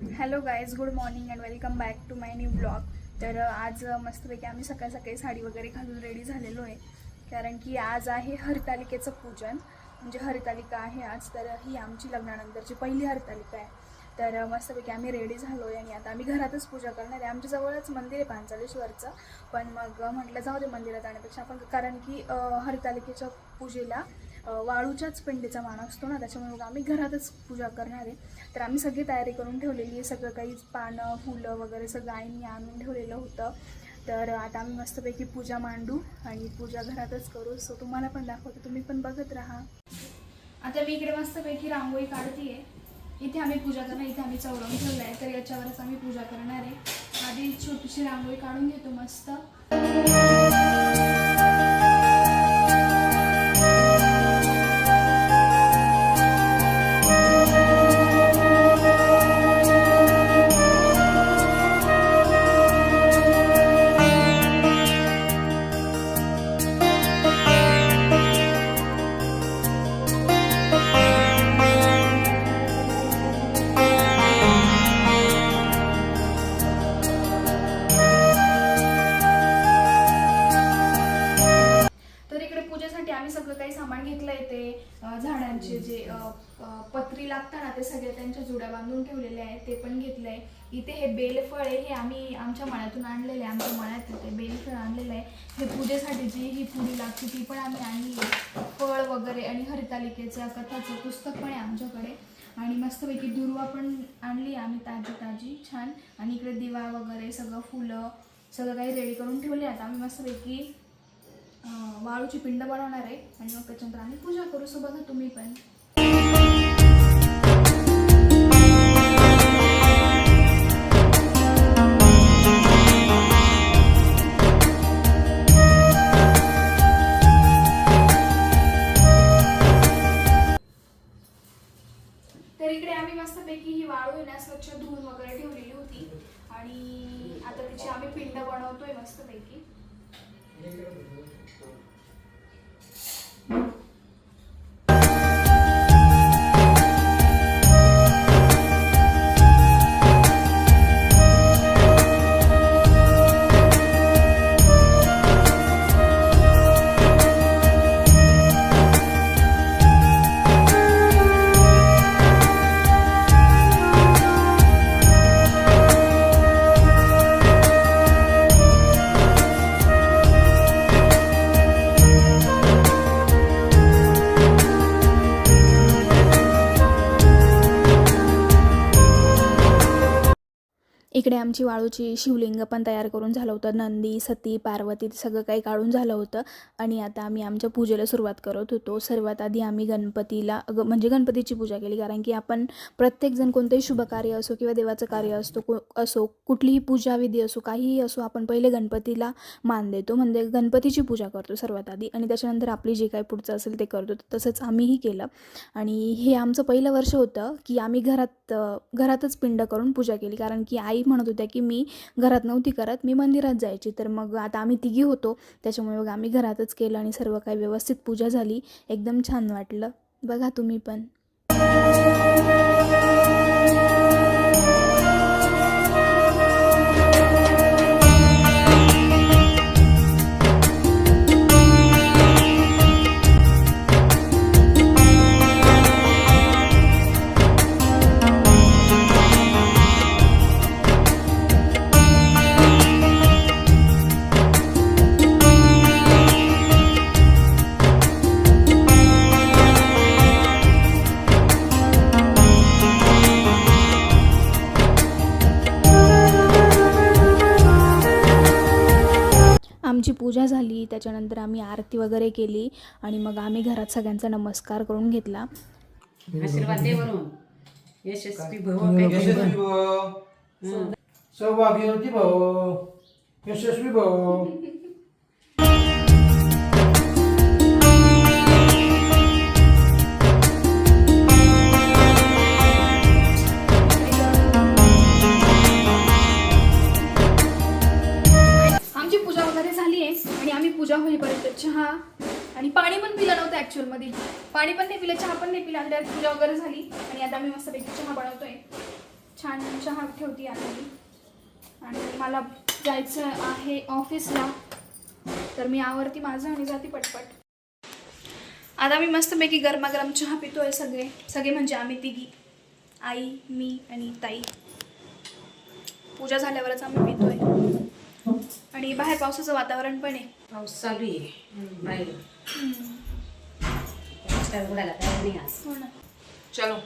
Hello guys good morning and welcome back to my new blog तर आज मस्तपैकी आम्ही सकाळी सकाळी साडी वगैरे घालून रेडी झालेलो आहे. कारण की आज आहे हरतालिकेचं पूजन. म्हणजे हरतालिका आहे आज तर ही आमची लग्नानंतरची पहिली हरतालिका आहे. तर मस्तपैकी आम्ही रेडी झालो आहे आणि आता आम्ही घरातच पूजा करणार आहे. आमच्या जवळच मंदिर आहे पांचालेश्वरचं. पण मग म्हटलं जाऊ दे मंदिरात जाण्यापेक्षा आपण कारण की हरतालिकेच्या पूजेला वाळूच्याच पिंडीचा मान असतो ना त्याच्यामुळे मग आम्ही घरातच पूजा करणार आहे. तर आम्ही सगळी तयारी करून ठेवलेली आहे सगळं काही पानं फुलं वगैरे सगळं आईने आणून ठेवलेलं होतं. तर आता आम्ही मस्तपैकी पूजा मांडू आणि पूजा घरातच करू. सो तुम्हाला पण दाखवतो तुम्ही पण बघत राहा. आता मी इकडे मस्तपैकी रांगोळी काढतीये. इथे आम्ही पूजा करणार इथे आम्ही चौरंग ठेवला आहे तर याच्यावरच आम्ही पूजा करणार आहे. आधी छोटीशी रांगोळी काढून घेतो मस्त. ते सगळे त्यांच्या जुड्या बांधून ठेवलेल्या आहेत ते पण घेतलं आहे इथे हे बेलफळ आहे हे आम्ही आमच्या मळ्यातून आणलेले आहे आमच्या मळ्यात ते बेलफळ आणलेलं आहे. हे पूजेसाठी जी ही पुडी लागते ती पण आम्ही आणली आहे. फळ वगैरे आणि हरितालिकेचं कथाचं पुस्तक पण आहे आमच्याकडे. आणि मस्तपैकी दुर्वा पण आणली आम्ही ताजी ताजी छान. आणि इकडे दिवा वगैरे सगळं फुलं सगळं काही रेडी करून ठेवले आता आम्ही मस्तपैकी वाळूची पिंड बनवणार आहे. आणि मग त्याच्यानंतर आम्ही पूजा करू. सोबत तुम्ही पण. आणि आता तिची आम्ही पिंड बनवतोय मस्तपैकी. आमची वाळूची शिवलिंग पण तयार करून झालं होतं. नंदी सती पार्वती सगळं काही काढून झालं होतं. आणि आता आम्ही आमच्या पूजेला सुरुवात करत होतो. सर्वात आधी आम्ही गणपतीला ग म्हणजे गणपतीची पूजा केली. कारण की आपण प्रत्येकजण कोणतंही शुभ कार्य असो किंवा देवाचं कार्य असतो को असो कुठलीही पूजाविधी असो काहीही असो आपण पहिले गणपतीला मान देतो. म्हणजे गणपतीची पूजा करतो सर्वात आधी. आणि त्याच्यानंतर आपली जे काही पुढचं असेल ते करतो. तसंच आम्हीही केलं. आणि हे आमचं पहिलं वर्ष होतं की आम्ही घरात घरातच पिंड करून पूजा केली. कारण की आई म्हणत होत्या की मी घरात नव्हती करत मी मंदिरात जायची. तर मग आता आम्ही तिघी होतो. त्याच्यामुळे मग आम्ही घरातच केलं आणि सर्व काही व्यवस्थित पूजा झाली. एकदम छान वाटलं. बघा तुम्ही पण. आमची पूजा झाली त्याच्यानंतर आम्ही आरती वगैरे केली आणि मग आम्ही घरात सगळ्यांचा नमस्कार करून घेतला. आशीर्वाद दे वरून यशस्वी भव. यशस्वी हं. भव. भव. ॲक्च्युअलमध्ये पाणी पण नाही पिलं चहा पण नाही पिलं डायरेक्ट पूजा वगैरे झाली आणि आता आम्ही मस्तपैकी चहा बनवतोय. छान चहा ठेवती आहे मी आणि मला जायचं आहे ऑफिसला तर मी आवरती माझं आणि जाते पटपट. आता मी मस्तपैकी गरमागरम चहा पितोय सगळे. सगळे म्हणजे आम्ही तिघी. आई मी आणि ताई. पूजा झाल्यावरच आम्ही पितोय. आणि बाहेर पावसाचं वातावरण पण आहे. पाऊस चालू आहे. नाही आज हो चलो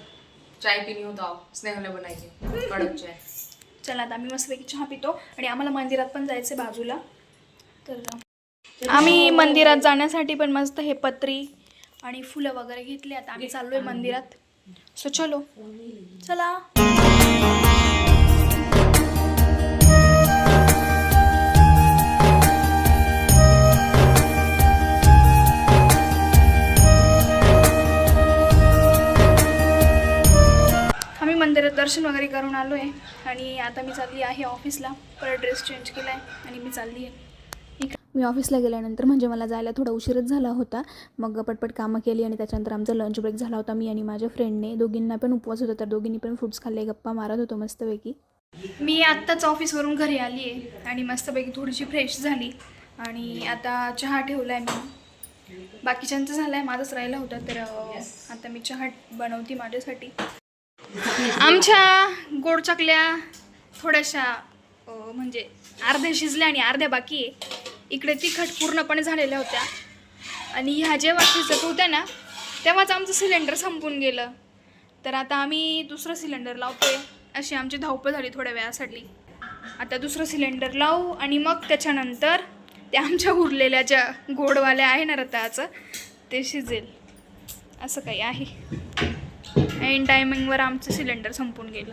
चाय पीनी हो तो आओ स्नेह ने बनाई थी कड़क चाय. चला आता आम्ही मस्तपैकी चहा पितो आणि आम्हाला मंदिरात पण जायचं बाजूला. तर आम्ही मंदिरात जाण्यासाठी पण मस्त हे पत्री आणि फुलं वगैरे घेतली. आता आम्ही चाललोय मंदिरात. सो चलो. चला. दर्शन वगैरे करून आलो आहे आणि आता मी चालली आहे ऑफिसला. परत ड्रेस चेंज केला आहे आणि मी चालली आहे. मी ऑफिसला गेल्यानंतर म्हणजे मला जायला थोडा उशीरच झाला होता. मग पटपट कामं केली आणि त्याच्यानंतर आमचा लंच ब्रेक झाला होता मी आणि माझ्या फ्रेंडने दोघींना पण उपवास होता तर दोघींनी पण फ्रुट्स खाल्ले गप्पा मारत होतो मस्तपैकी. मी आत्ताच ऑफिसवरून घरी आली आहे आणि मस्तपैकी थोडीशी फ्रेश झाली. आणि आता चहा ठेवला आहे मी. बाकीच्यांचं झालं आहे माझंच राहिलं होतं तर आता मी चहा बनवते माझ्यासाठी. आमच्या गोड चकल्या थोड्याशा म्हणजे अर्ध्या शिजल्या आणि अर्ध्या बाकी आहे. इकडे तिखट पूर्णपणे झालेल्या होत्या. आणि ह्या जेव्हा शिजत होत्या ना तेव्हाच आमचं सिलेंडर संपून गेलं. तर आता आम्ही दुसरं सिलेंडर लावतोय. अशी आमची धावपळ झाली थोड्या वेळासाठी. आता दुसरं सिलेंडर लावू आणि मग त्याच्यानंतर त्या आमच्या उरलेल्या ज्या गोडवाल्या आहे ना रताळाचं ते शिजेल. असं काही आहे. ऐन टायमिंगवर आमचं सिलेंडर संपून गेलं.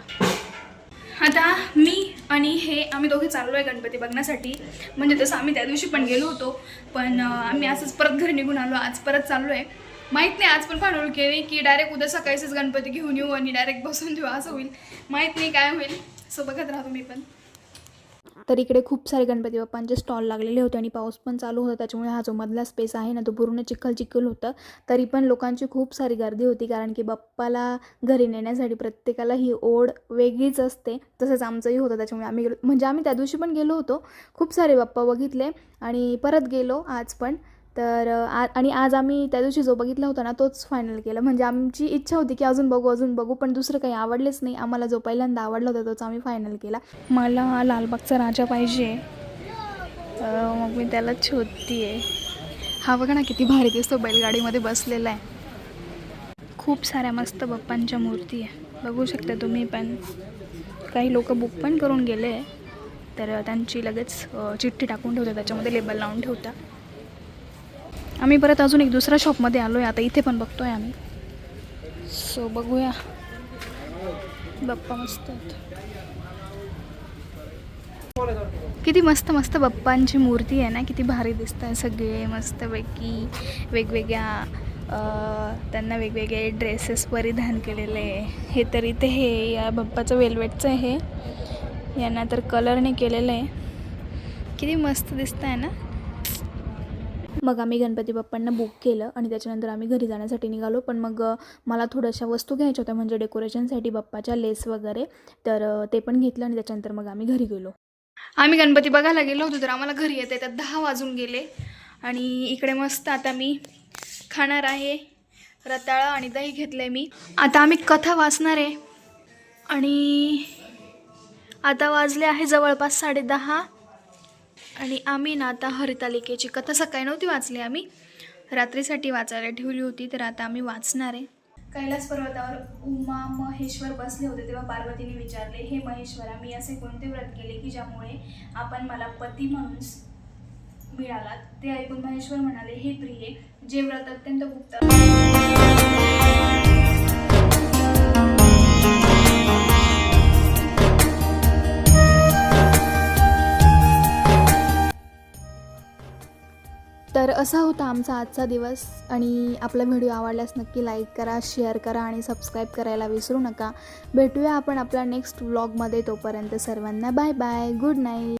आता मी आणि हे आम्ही दोघे चाललो आहे गणपती बघण्यासाठी. म्हणजे तसं आम्ही त्या दिवशी पण गेलो होतो पण आम्ही असंच परत घरी निघून आलो आज परत चाललो आहे माहीत नाही आज पण फायनल केली की डायरेक्ट उद्या सकाळीच गणपती घेऊन येऊ आणि डायरेक्ट बसून देऊ असं होईल. माहीत नाही काय होईल. सो बघत राहतो मी पण. तर इकडे खूप सारे गणपती बाप्पांचे स्टॉल लागलेले होते आणि पाऊस पण चालू होता. त्याच्यामुळे हा जो मधला स्पेस आहे ना तो पूर्ण चिखल चिखल होतं. तरी पण लोकांची खूप सारी गर्दी होती कारण की बाप्पाला घरी नेण्यासाठी प्रत्येकाला ही ओढ वेगळीच असते. तसंच आमचंही होतं. त्याच्यामुळे आम्ही गेलो म्हणजे आम्ही त्या दिवशी पण गेलो होतो. खूप सारे बाप्पा बघितले आणि परत गेलो आज पण. तर आ आणि आज आम्ही त्या दिवशी जो बघितला होता ना तोच फायनल केला. म्हणजे आमची इच्छा होती की अजून बघू अजून बघू पण दुसरं काही आवडलेच नाही. आम्हाला जो पहिल्यांदा आवडला होता तोच आम्ही फायनल केला. मला लालबागचा राजा पाहिजे. तर मग मी त्यालाच शोधते आहे हा बघा ना किती भारी दिसतो. बैलगाडीमध्ये बसलेला आहे. खूप साऱ्या मस्त बाप्पांच्या मूर्ती आहे. बघू शकता तुम्ही पण. काही लोक बुक पण करून गेले. तर त्यांची लगेच चिठ्ठी टाकून ठेवतात. त्याच्यामध्ये लेबल लावून ठेवता आम्ही परत अजून एक दुसऱ्या शॉपमध्ये आलो आहे आता इथे पण बघतो आहे आम्ही. सो बघूया. बाप्पा मस्त आहेत. किती मस्त मस्त बाप्पांची मूर्ती आहे ना. किती भारी दिसत आहे सगळे. मस्तपैकी वेगवेगळ्या त्यांना वेगवेगळे ड्रेसेस परिधान केलेले हे तर इथे हे या बाप्पाचं वेल्वेटचं आहे यांना तर कलरने केलेलं आहे. किती मस्त दिसत आहे ना. मग आम्ही गणपती बाप्पांना बुक केलं आणि त्याच्यानंतर आम्ही घरी जाण्यासाठी निघालो. पण मग मला थोड्याशा वस्तू घ्यायच्या होत्या म्हणजे डेकोरेशनसाठी बाप्पाच्या लेस वगैरे. तर ते पण घेतलं आणि त्याच्यानंतर मग आम्ही घरी गेलो. आम्ही गणपती बघायला गेलो होतो तर आम्हाला घरी येते तर दहा वाजून गेले. आणि इकडे मस्त आता मी खाणार आहे रताळा आणि दही घेतलं आहे मी. आता आम्ही कथा वाचणार आहे. आणि आता वाजले आहे जवळपास साडे दहा. आणि आम्ही ना आता हरितालिकेची कथा सकाळी नव्हती वाचली आम्ही. रात्रीसाठी वाचायला ठेवली होती तर आता आम्ही वाचणार आहे. कैलास पर्वतावर उमा महेश्वर बसले होते तेव्हा पार्वतीने विचारले हे महेश्वरा मी असे कोणते व्रत केले की ज्यामुळे आपण मला पती म्हणून मिळालात? ते ऐकून महेश्वर म्हणाले हे प्रिये जे व्रत अत्यंत गुप्त असा होता आमचा आजचा दिवस? आणि आपला व्हिडिओ आवडल्यास नक्की लाईक करा शेअर करा आणि सबस्क्राईब करायला विसरू नका. भेटूया आपण आपल्या नेक्स्ट व्लॉगमध्ये तोपर्यंत सर्वांना बाय बाय. Good night.